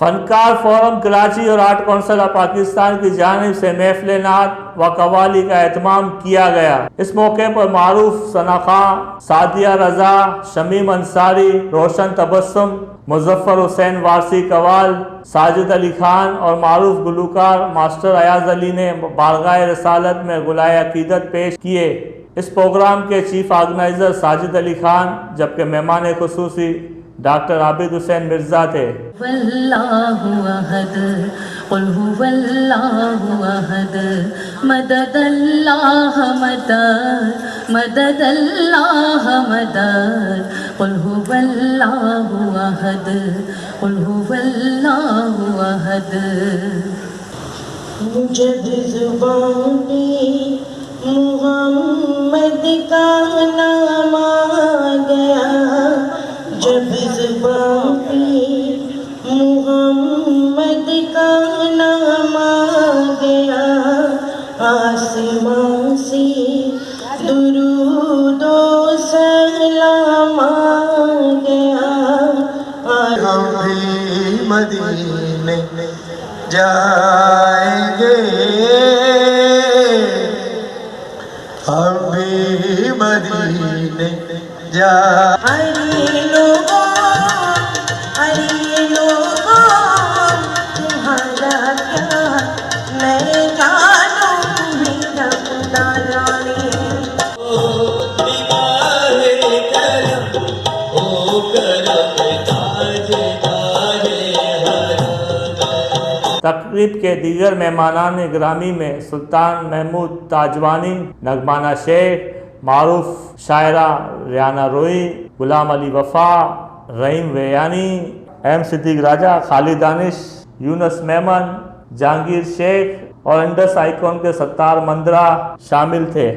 फनकार forum, Karachi और art council of Pakistan की जानब से महफिल नात व कवाली का एहतमाम किया गया। इस मौके पर मारूफ सनाखा सादिया रजा, शमीम अंसारी, रोशन तबस्सुम, मुजफ्फर हुसैन वारसी कवाल साजिद अली खान और मारूफ गुलूकार मास्टर अयाज अली ने बारगाह रसालत में गुलाय अकीदत पेश किए। इस प्रोग्राम के चीफ ऑर्गेनाइजर साजिद अली खान, जबकि मेहमान खसूसी डॉक्टर आबिद हुसैन मिर्ज़ा थे। वल्लाहु अहद कुल हुवल्लाहु मदद अल्लाह मदद मदद अल्लाह मदद। कुल हुवल्लाहु अहद कुल हुवल्लाहु अहद। जब ज़ुबान मोहम्मद का नाम आ गया। जब ज़ुबान पे मोहम्मद का नाम आ गया, आसमां से दुरूदो सलाम आ गया। मदीने जाएँगे। हम भी मदीने जा। हरे लोगों हरे लोगों तुम्हारा क्या मैं जानूं मेरा खुदा जाने तकरीब के दीगर मेहमानान ग्रामी में सुल्तान महमूद ताजवानी नगमाना शेख मारूफ शायरा रियाना रोई, गुलाम अली वफ़ा, रहीम वेयानी, एम सिद्दीक राजा, खालिद दानिश, यूनस मेमन, जहांगीर शेख और इंडस आइकॉन के सत्तार मंदरा शामिल थे।